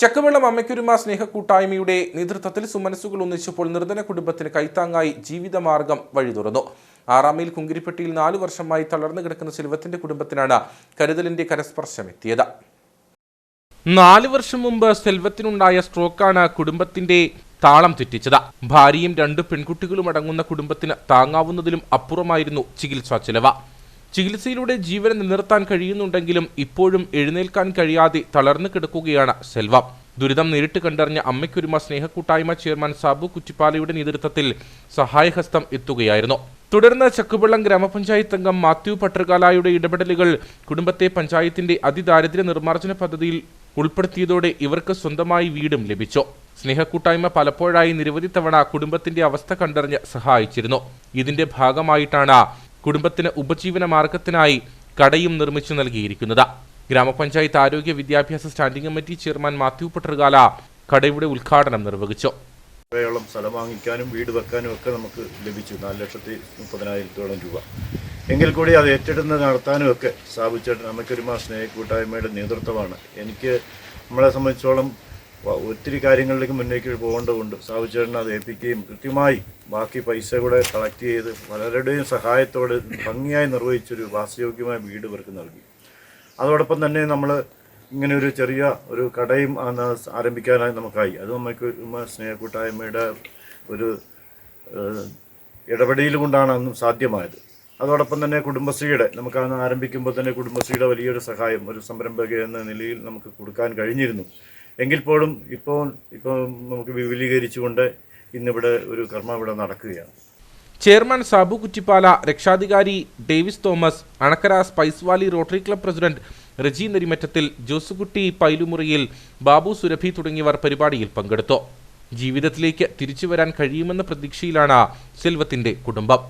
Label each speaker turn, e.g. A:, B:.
A: ചക്കവെള്ളം അമ്മയ്ക്കൊരുമ സ്നേഹക്കൂട്ടായ്മയുടെ നേതൃത്വത്തിൽ സുമനസ്സുകൾ ഒന്നിച്ചപ്പോൾ നിർധന കുടുംബത്തിന് കൈത്താങ്ങായി ജീവിതമാർഗം വഴി തുറന്നു. ആറാമയിൽ കുങ്കിരിപ്പെട്ടിയിൽ നാലു വർഷമായി തളർന്നു കിടക്കുന്ന സിൽവത്തിന്റെ കുടുംബത്തിനാണ് കരുതലിന്റെ കരസ്പർശം എത്തിയത് നാല് വർഷം മുമ്പ് സെൽവത്തിനുണ്ടായ സ്ട്രോക്കാണ് കുടുംബത്തിന്റെ താളം തെറ്റിച്ചത്. ഭാര്യയും രണ്ട് പെൺകുട്ടികളും അടങ്ങുന്ന കുടുംബത്തിന് താങ്ങാവുന്നതിലും അപ്പുറമായിരുന്നു ചികിത്സാ ചെലവ്. ചികിത്സയിലൂടെ ജീവൻ നിലനിർത്താൻ കഴിയുന്നുണ്ടെങ്കിലും ഇപ്പോഴും എഴുന്നേൽക്കാൻ കഴിയാതെ തളർന്നു കിടക്കുകയാണ് സെൽവ. ദുരിതം നേരിട്ട് കണ്ടറിഞ്ഞ അമ്മയ്ക്കൊരുമ സ്നേഹക്കൂട്ടായ്മ ചെയർമാൻ സാബു കുറ്റിപ്പാലയുടെ നേതൃത്വത്തിൽ സഹായഹസ്തം എത്തുകയായിരുന്നു. തുടർന്ന് ചക്കുവെള്ളം ഗ്രാമപഞ്ചായത്ത് അംഗം മാത്യു പട്ടർകാലായുടെ ഇടപെടലുകൾ കുടുംബത്തെ പഞ്ചായത്തിന്റെ അതിദാരിദ്ര്യ നിർമ്മാർജന പദ്ധതിയിൽ ഉൾപ്പെടുത്തിയതോടെ ഇവർക്ക് സ്വന്തമായി വീടും ലഭിച്ചു. സ്നേഹക്കൂട്ടായ്മ പലപ്പോഴായി നിരവധി തവണ കുടുംബത്തിന്റെ അവസ്ഥ കണ്ടറിഞ്ഞ് സഹായിച്ചിരുന്നു. ഇതിന്റെ ഭാഗമായിട്ടാണ് കുടുംബത്തിന് ഉപജീവന മാർഗത്തിനായി കടയും നിർമ്മിച്ചു നൽകിയിരിക്കുന്നത്. ഗ്രാമപഞ്ചായത്ത് ആരോഗ്യ വിദ്യാഭ്യാസ standing committee chairman Mathew Pattarkala കടയുടെ ഉദ്ഘാടനം നിർവഹിച്ചു.
B: രൂപയോളം സ്ഥലം വാങ്ങിക്കാനും വീട് വെക്കാനും ഒക്കെ നമുക്ക് ലഭിച്ചു. നാല് ലക്ഷത്തി മുപ്പതിനായിരത്തോളം രൂപ. എങ്കിൽ കൂടി അത് ഏറ്റെടുത്ത് നടത്താനും ഒക്കെ സ്ഥാപിച്ചിട്ട് നമുക്കൊരു മാസം സ്നേഹ കൂട്ടായ്മയുടെ നേതൃത്വമാണ്. എനിക്ക് നമ്മളെ സംബന്ധിച്ചോളം ഒത്തിരി കാര്യങ്ങളിലേക്ക് മുന്നേക്ക് പോകേണ്ടതുണ്ട്. സ്ഥാപിച്ചേട്ടനെ അത് ഏൽപ്പിക്കുകയും കൃത്യമായി ബാക്കി പൈസ കൂടെ കളക്ട് ചെയ്ത് പലരുടെയും സഹായത്തോടെ ഭംഗിയായി നിർവഹിച്ചൊരു വാസയോഗ്യമായ വീട് ഇവർക്ക് നൽകി. അതോടൊപ്പം തന്നെ നമ്മൾ ഇങ്ങനെ ഒരു ചെറിയ ഒരു കടയും ആരംഭിക്കാനായി നമുക്കായി. അത് നമുക്ക് സ്നേഹക്കൂട്ടായ്മയുടെ ഒരു ഇടപെടൽ കൊണ്ടാണ് അന്നും സാധ്യമായത്. അതോടൊപ്പം തന്നെ കുടുംബശ്രീയുടെ നമുക്ക് അന്ന് ആരംഭിക്കുമ്പോൾ തന്നെ കുടുംബശ്രീയുടെ വലിയൊരു സഹായം ഒരു സംരംഭക എന്ന നിലയിൽ നമുക്ക് കൊടുക്കാൻ കഴിഞ്ഞിരുന്നു. എങ്കിൽ പോലും ഇപ്പോൾ ഇപ്പോൾ നമുക്ക് വിപുലീകരിച്ചുകൊണ്ട് ഇന്നിവിടെ ഒരു കർമ്മം ഇവിടെ നടക്കുകയാണ്.
A: ചെയർമാൻ സാബു കുറ്റിപ്പാല രക്ഷാധികാരി Davis Thomas Anakkara spice valley Rotary club president Reji നെരിമറ്റത്തിൽ Josekutty പൈലുമുറിയിൽ Babu Surabhi തുടങ്ങിയവർ പരിപാടിയിൽ പങ്കെടുത്തു. ജീവിതത്തിലേക്ക് തിരിച്ചു വരാൻ കഴിയുമെന്ന പ്രതീക്ഷയിലാണ് സെൽവത്തിന്റെ കുടുംബം.